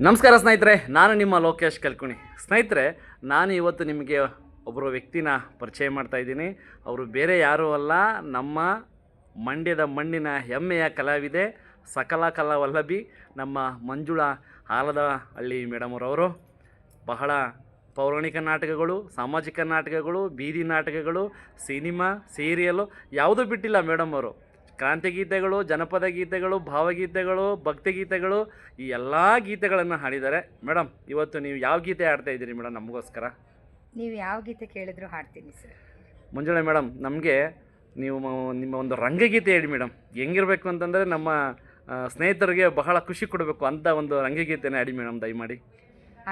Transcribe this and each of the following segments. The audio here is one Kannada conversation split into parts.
ನಮಸ್ಕಾರ ಸ್ನೇಹಿತರೆ, ನಾನು ನಿಮ್ಮ ಲೋಕೇಶ್ ಕಲ್ಕುಣಿ. ಸ್ನೇಹಿತರೆ, ನಾನು ಇವತ್ತು ನಿಮಗೆ ಒಬ್ಬರು ವ್ಯಕ್ತಿನ ಪರಿಚಯ ಮಾಡ್ತಾ ಇದ್ದೀನಿ. ಅವರು ಬೇರೆ ಯಾರೂ ಅಲ್ಲ, ನಮ್ಮ ಮಂಡ್ಯದ ಮಣ್ಣಿನ ಹೆಮ್ಮೆಯ ಕಲಾವಿದೆ ಸಕಲ ಕಲಾ ವಲ್ಲಭಿ ನಮ್ಮ ಮಂಜುಳಾ ಆಲದ ಹಳ್ಳಿ ಮೇಡಮರವರು ಬಹಳ ಪೌರಾಣಿಕ ನಾಟಕಗಳು, ಸಾಮಾಜಿಕ ನಾಟಕಗಳು, ಬೀದಿ ನಾಟಕಗಳು, ಸಿನಿಮಾ, ಸೀರಿಯಲು ಯಾವುದೂ ಬಿಟ್ಟಿಲ್ಲ ಮೇಡಮ್ ಅವರು. ಕ್ರಾಂತಿಗೀತೆಗಳು ಜನಪದ ಗೀತೆಗಳು ಭಾವಗೀತೆಗಳು ಭಕ್ತಿಗೀತೆಗಳು ಈ ಎಲ್ಲ ಗೀತೆಗಳನ್ನು ಹಾಡಿದ್ದಾರೆ. ಮೇಡಮ್ ಇವತ್ತು ನೀವು ಯಾವ ಗೀತೆ ಹಾಡ್ತಾ ಇದ್ದೀರಿ ಮೇಡಮ್ ನಮಗೋಸ್ಕರ? ನೀವು ಯಾವ ಗೀತೆ ಕೇಳಿದ್ರು ಹಾಡ್ತೀನಿ ಸರ್. ಮುಂಜಾನೆ ಮೇಡಮ್ ನಮಗೆ ನೀವು ನಿಮ್ಮ ಒಂದು ರಂಗಗೀತೆ ಹೇಳಿ ಮೇಡಮ್ ಹೆಂಗಿರಬೇಕು ಅಂತಂದರೆ ನಮ್ಮ ಸ್ನೇಹಿತರಿಗೆ ಬಹಳ ಖುಷಿ ಕೊಡಬೇಕು ಅಂತ ಒಂದು ರಂಗಗೀತೆನೇ ಹಾಡಿ ಮೇಡಮ್ ದಯಮಾಡಿ.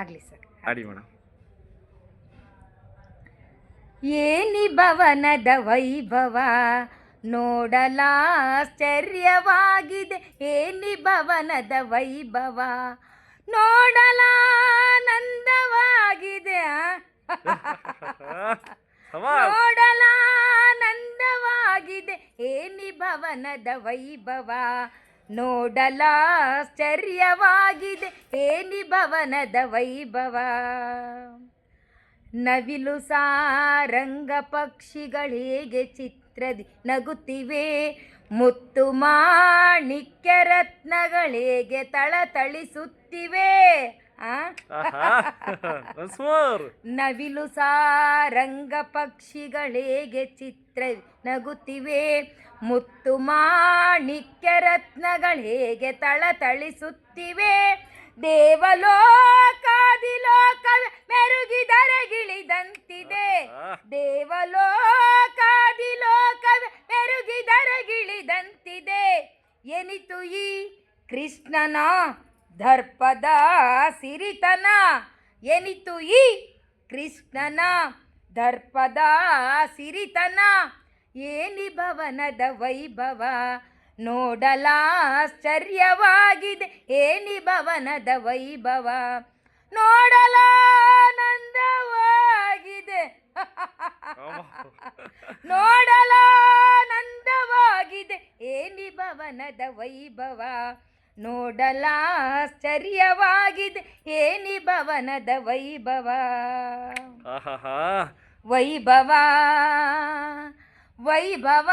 ಆಗಲಿ ಸರ್. ಹಾಡಿ ಮೇಡಮ್ ಏನಿ ಭವನದ ವೈಭವ ನೋಡಲಾಶ್ಚರ್ಯವಾಗಿದೆ. ಏನಿ ಭವನದ ವೈಭವ? ನೋಡಲಾನಂದವಾಗಿದೆ. ನೋಡಲಾ ನೋಡಲಾನಂದವಾಗಿದೆ. ಏನಿ ಭವನದ ವೈಭವ? ನೋಡಲಾಶ್ಚರ್ಯವಾಗಿದೆ. ಏನಿ ಭವನದ ವೈಭವ? ನವಿಲು ಸಾರಂಗ ಪಕ್ಷಿಗಳಿಗೆ ಚಿತ್ರದಿ ನಗುತ್ತಿವೆ. ಮುತ್ತು ಮಾಣಿಕ್ಯ ರತ್ನಗಳಿಗೆ ತಳತಳಿಸುತ್ತಿವೆ. ನವಿಲು ಸಾರಂಗ ಪಕ್ಷಿಗಳಿಗೆ ಚಿತ್ರ ನಗುತ್ತಿವೆ. ಮುತ್ತು ಮಾಣಿಕ್ಯ ರತ್ನಗಳಿಗೆ ತಳತಳಿಸುತ್ತಿವೆ ದೇವಲೋಕಾದಿಲೋಕ ಕೃಷ್ಣನ ದರ್ಪದ ಸಿರಿತನ ಏನಿತ್ತು ಈ ಕೃಷ್ಣನ ದರ್ಪದ ಸಿರಿತನ? ಏನಿ ಭವನದ ವೈಭವ? ನೋಡಲಾಶ್ಚರ್ಯವಾಗಿದೆ. ಏನಿ ಭವನದ ವೈಭವ? ನೋಡಲಾನಂದವಾಗಿದೆ. ನೋಡಲಾನಂದವಾಗಿದೆ. ಏನಿ ಭವನದ ವೈಭವ? ನೋಡಲಾಶ್ಚರ್ಯವಾಗಿದೆ. ಏನಿ ಭವನದ ವೈಭವ. ವೈಭವ. ವೈಭವ.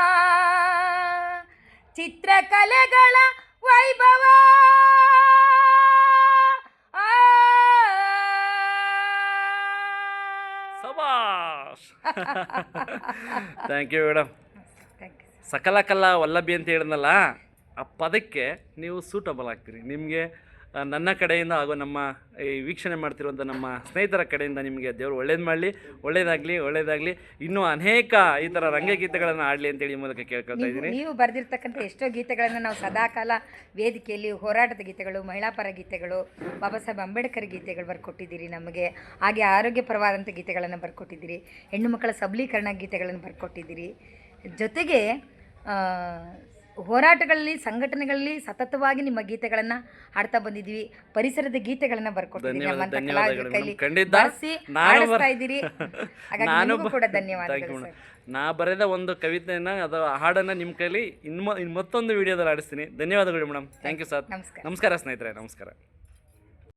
ಚಿತ್ರಕಲೆಗಳ ವೈಭವ. ಸಬಾಷ್. Thank you madam. ಸಕಲ ಕಲಾ ವಲ್ಲಭಿ ಅಂತ ಹೇಳಿದ್ನಲ್ಲ? ಆ ಪದಕ್ಕೆ ನೀವು ಸೂಟಬಲ್ ಆಗ್ತೀರಿ. ನಿಮಗೆ ನನ್ನ ಕಡೆಯಿಂದ ಹಾಗೂ ನಮ್ಮ ಈ ವೀಕ್ಷಣೆ ಮಾಡ್ತಿರುವಂಥ ನಮ್ಮ ಸ್ನೇಹಿತರ ಕಡೆಯಿಂದ ನಿಮಗೆ ದೇವರು ಒಳ್ಳೇದು ಮಾಡಲಿ ಒಳ್ಳೇದಾಗಲಿ ಒಳ್ಳೇದಾಗಲಿ. ಇನ್ನೂ ಅನೇಕ ಈ ಥರ ರಂಗಗೀತೆಗಳನ್ನು ಆಡಲಿ ಅಂತೇಳಿ ಈ ಮೂಲಕ ಕೇಳ್ಕೊಳ್ತಾ ಇದ್ದೀನಿ. ನೀವು ಬರೆದಿರ್ತಕ್ಕಂಥ ಎಷ್ಟೋ ಗೀತೆಗಳನ್ನು ನಾವು ಸದಾಕಾಲ ವೇದಿಕೆಯಲ್ಲಿ ಹೋರಾಟದ ಗೀತೆಗಳು ಮಹಿಳಾ ಪರ ಗೀತೆಗಳು ಬಾಬಾ ಸಾಹೇಬ್ ಅಂಬೇಡ್ಕರ್ ಗೀತೆಗಳು ಬರ್ಕೊಟ್ಟಿದ್ದೀರಿ ನಮಗೆ. ಹಾಗೆ ಆರೋಗ್ಯಪರವಾದಂಥ ಗೀತೆಗಳನ್ನು ಬರ್ಕೊಟ್ಟಿದ್ದೀರಿ. ಹೆಣ್ಣು ಮಕ್ಕಳ ಸಬಲೀಕರಣ ಗೀತೆಗಳನ್ನು ಬರ್ಕೊಟ್ಟಿದ್ದೀರಿ. ಜೊತೆಗೆ ಹೋರಾಟಗಳಲ್ಲಿ ಸಂಘಟನೆಗಳಲ್ಲಿ ಸತತವಾಗಿ ನಿಮ್ಮ ಗೀತೆಗಳನ್ನು ಹಾಡ್ತಾ ಬಂದಿದ್ದೀವಿ. ಪರಿಸರದ ಗೀತೆಗಳನ್ನು ಬರ್ಕೊಟ್ಟಿದ್ದೀರಿ ಧನ್ಯವಾದ ನಮ್ಮಂಥ ಧನ್ಯವಾದಗಳು. ಕಲಾವಿದರ ಕೈಲಿ ಬರ್ಸಿ ನಾನು ಆಡಿಸ್ತಾ ಬರ- ಇದ್ದೀರಿ. ಹಾಗಾಗಿ ನಾನು ನಿಮಗೂ ಕೂಡ ಧನ್ಯವಾದಗಳು madam. ಸರ್. ನಾ ಬರೆದ ಒಂದು ಕವಿತೆಯನ್ನ ಅದು ಹಾಡನ್ನ ನಿಮ್ಮ ಕೈಲಿ ಇನ್ನು ಇನ್ನು ಮತ್ತೊಂದು ವಿಡಿಯೋದಲ್ಲಿ ಆಡಿಸ್ತೀನಿ ಧನ್ಯವಾದಗಳು ಮೇಡಮ್ ಥ್ಯಾಂಕ್ ಯು ಸರ್ ನಮಸ್ಕಾರ. ನಮಸ್ಕಾರ ಸ್ನೇಹಿತರೆ ನಮಸ್ಕಾರ.